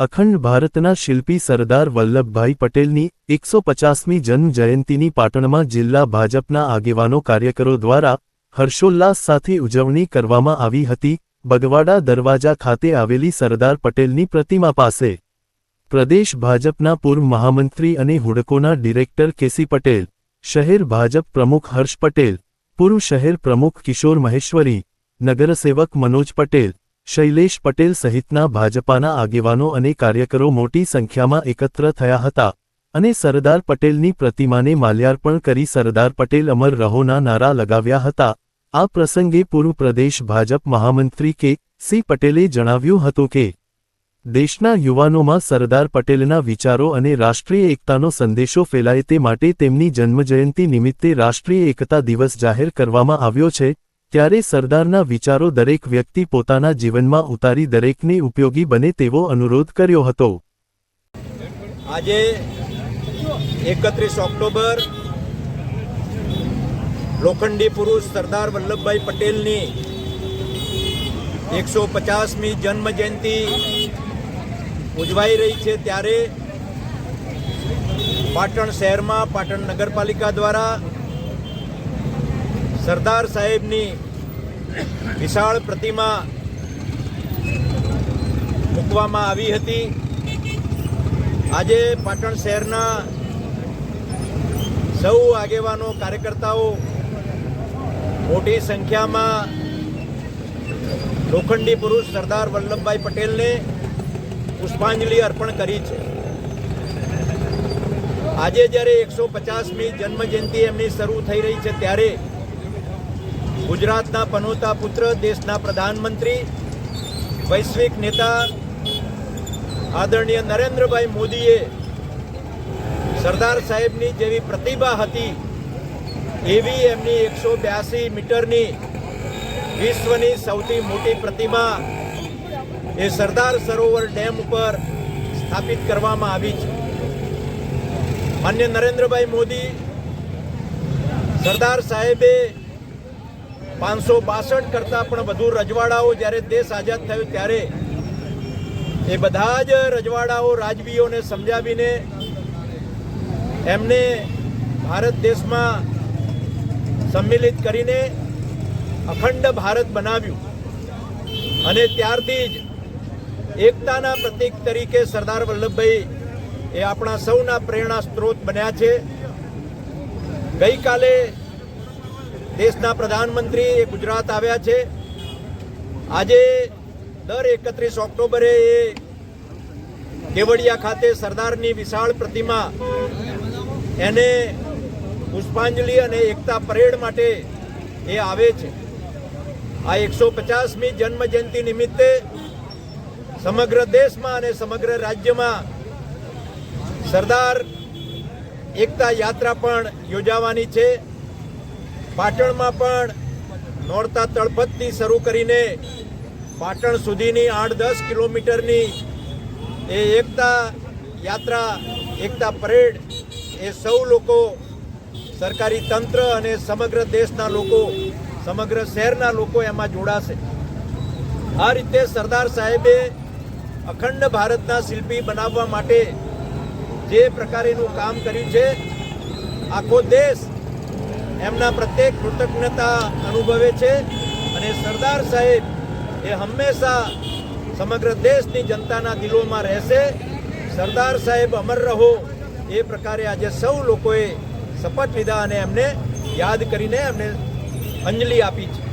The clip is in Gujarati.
અખંડ ભારતના શિલ્પી સરદાર વલ્લભભાઈ પટેલની એકસો પચાસમી જન્મજયંતીની પાટણમાં જિલ્લા ભાજપના આગેવાનો કાર્યકરો દ્વારા હર્ષોલ્લાસ સાથે ઉજવણી કરવામાં આવી હતી. બગવાડા દરવાજા ખાતે આવેલી સરદાર પટેલની પ્રતિમા પાસે પ્રદેશ ભાજપના પૂર્વ મહામંત્રી અને હુડકોના ડિરેક્ટર કેસી પટેલ, શહેર ભાજપ પ્રમુખ હર્ષ પટેલ, પૂર્વ શહેર પ્રમુખ કિશોર મહેશ્વરી, નગરસેવક મનોજ પટેલ શૈલેષ પટેલ સહિતના ભાજપાના આગેવાનો અને કાર્યકરો મોટી સંખ્યામાં એકત્ર થયા હતા અને સરદાર પટેલની પ્રતિમાને માલ્યાર્પણ કરી સરદાર પટેલ અમર રહોના નારા લગાવ્યા હતા. આ પ્રસંગે પૂર્વ પ્રદેશ ભાજપ મહામંત્રી કે. સી. પટેલે જણાવ્યું હતું કે, દેશના યુવાનોમાં સરદાર પટેલના વિચારો અને રાષ્ટ્રીય એકતાનો સંદેશો ફેલાય તે માટે તેમની જન્મજયંતિ નિમિત્તે રાષ્ટ્રીય એકતા દિવસ જાહેર કરવામાં આવ્યો છે. ત્યારે સરદારના વિચારો દરેક વ્યક્તિ પોતાના જીવનમાં ઉતારી દરેકને ઉપયોગી બને તેવો અનુરોધ કર્યો હતો. આજે એકત્રીસ ઓક્ટોબર લોખંડી પુરુષ સરદાર વલ્લભભાઈ પટેલની એકસો પચાસમી જન્મ જયંતિ ઉજવાઈ રહી છે ત્યારે પાટણ શહેરમાં, પાટણ નગરપાલિકા દ્વારા સરદાર સાહેબની વિશાળ પ્રતિમા મૂકવામાં આવી હતી. આજે પાટણ શહેરના સૌ આગેવાનો, કાર્યકર્તાઓ મોટી સંખ્યામાં લોખંડી પુરુષ સરદાર વલ્લભભાઈ પટેલને પુષ્પાંજલિ અર્પણ કરી છે. આજે જ્યારે એકસો પચાસમી જન્મજયંતિ એમની શરૂ થઈ રહી છે, ત્યારે ગુજરાતના પનોતા પુત્ર, દેશના પ્રધાનમંત્રી, વૈશ્વિક નેતા આદરણીય નરેન્દ્રભાઈ મોદીએ સરદાર સાહેબની જેવી પ્રતિભા હતી, એવી એમની એકસો બ્યાસી મીટરની વિશ્વની સૌથી મોટી પ્રતિમા એ સરદાર સરોવર ડેમ ઉપર સ્થાપિત કરવામાં આવી છે. માન્ય નરેન્દ્રભાઈ મોદી સરદાર સાહેબે પાંચસો બાસઠ કરતાં પણ વધુ રજવાડાઓ જ્યારે દેશ આઝાદ થયો ત્યારે એ બધા જ રજવાડાઓ રાજવીઓને સમજાવીને એમને ભારત દેશમાં સંમિલિત કરીને અખંડ ભારત બનાવ્યું. અને ત્યારથી જ એકતાના પ્રતીક તરીકે સરદાર વલ્લભભાઈ એ આપણા સૌના પ્રેરણા સ્ત્રોત બન્યા છે. ગઈકાલે દેશના પ્રધાનમંત્રી એ ગુજરાત આવ્યા છે. આજે દર એકત્રીસ ઓક્ટોબરે એ કેવડિયા ખાતે સરદારની વિશાળ પ્રતિમા એને પુષ્પાંજલિ અને એકતા પરેડ માટે એ આવે છે. આ એકસો પચાસમી જન્મજયંતિ નિમિત્તે સમગ્ર દેશમાં અને સમગ્ર રાજ્યમાં સરદાર એકતા યાત્રા પણ યોજાવાની છે. પાટણમાં પણ નોરતા તળપતથી શરૂ કરીને પાટણ સુધીની આઠ દસ કિલોમીટરની એ એકતા યાત્રા, એકતા પરેડ એ સૌ લોકો, સરકારી તંત્ર અને સમગ્ર દેશના લોકો, સમગ્ર શહેરના લોકો એમાં જોડાશે. આ રીતે સરદાર સાહેબે અખંડ ભારતના શિલ્પી બનાવવા માટે જે પ્રકારેનું કામ કર્યું છે, આખો દેશ એમના પ્રત્યેક કૃતજ્ઞતા અનુભવે છે અને સરદાર સાહેબ એ હંમેશા સમગ્ર દેશની જનતાના દિલોમાં રહેશે. સરદાર સાહેબ અમર રહો. એ પ્રકારે આજે સૌ લોકોએ શપથ લીધા અને એમને યાદ કરીને એમને અંજલિ આપી છે.